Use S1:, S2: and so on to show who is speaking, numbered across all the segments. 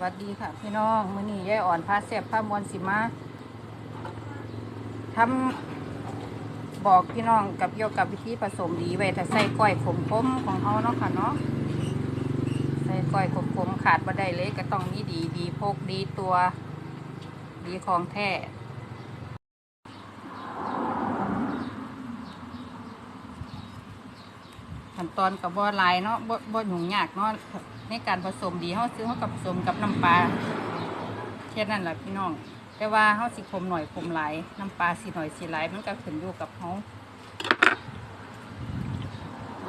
S1: สวัสดีค่ะพี่น้องมื้อนี้ยายอ่อนพาเสียบพามวลสิมาทำบอกพี่น้องกับเกี่ยวกับวิธีผสมดีไว้ถ้าใส่ก้อยขมๆของเขาเนาะค่ะเนาะใส่ก้อยขมๆขาดบ่ได้เลยก็ต้องมีดีดีพกดีตัว ดีของแท้ ขั้นตอนกับบ่หลายเนาะบ่บ่ยุ่งยากเนาะในการผสมดีเฮาซื้อเฮากับผสมกับน้ำปลาแค่นั้นแหละพี่น้อง แต่ว่าเฮาสิขมหน่อยขมหลายน้ำปลาสิหน่อยสิหลายมันก็ขึ้นอยู่กับเฮา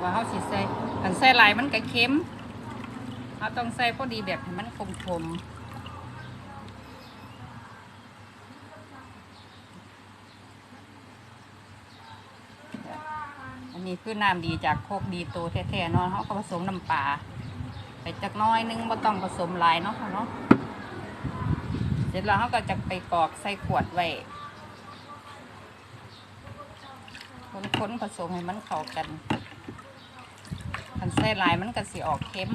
S1: ว่าเฮาสิใส่คันใส่หลายมันก็เค็มเฮาต้องใส่พอดีแบบให้มันคมๆ อันนี้คือน้ำดีจากโคกดีโตแท้ๆเนาะเขาก็ผสมน้ำปลาไปจักน้อยนึงบ่ต้องผสมหลายเนาะเนาะเสร็จแล้วเขาก็จะไปกรอกใส่ขวดไว้คนๆผสมให้มันเข้ากันคันใส่หลายมันก็สิออกเค็ม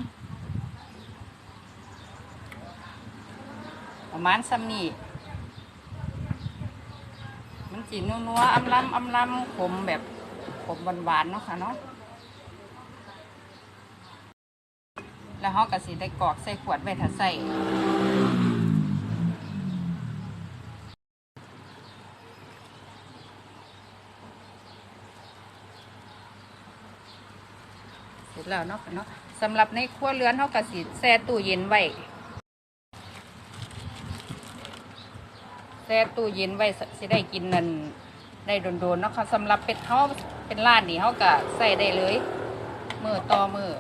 S1: ประมาณซ้ำนี่มันจีนัวๆอำลำอำลำขมแบบ ผมหวานๆเนาะค่ะเนาะแล้วเขาก็สิได้กรอกใส่ขวดไว้ถ้าใส่เสร็จแล้วเนาะเนาะสำหรับในครัวเรือนเขาก็สิแช่ตู้เย็นไว้แช่ตู้เย็นไว้สสิได้กินนั่นได้โดนๆเนาะค่ะสำหรับเป็ดเขา เป็นร้านนี่เขาก็ใส่ได้เลยมือต่อมือ